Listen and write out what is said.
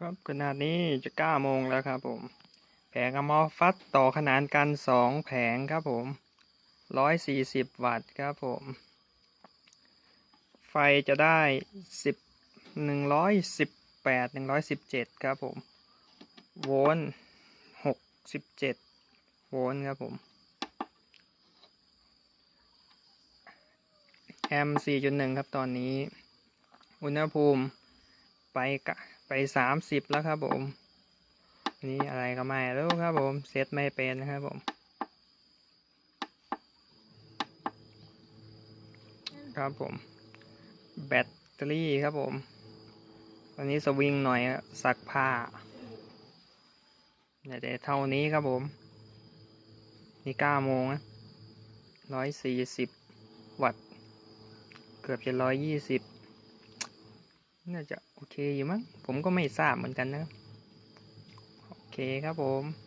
ครับขนาดนี้จะเก้าโมงแล้วครับผม แผงอะมอฟัสต่อขนานกันสองแผงครับผมร้อยสี่สิบวัตต์ครับผม ไฟจะได้สิบหนึ่งร้อยสิบแปดหนึ่งร้อยสิบเจ็ดครับผม โวลต์หกสิบเจ็ดโวลต์ครับผม แอมสี่จุดหนึ่งครับตอนนี้ อุณหภูมิไปกะ ไปสามสิบแล้วครับผม นี่อะไรก็ไม่รู้ครับผม เซตไม่เป็นนะครับผม ครับผม แบตเตอรี่ครับผมตอนนี้สวิงหน่อยอะซักผ้าเดี๋ยวเท่านี้ครับผม นี่เก้าโมงนะร้อยสี่สิบวัตต์ เกือบจะร้อยยี่สิบ น่าจะโอเคอยู่มั้งผมก็ไม่ทราบเหมือนกันนะโอเคครับผม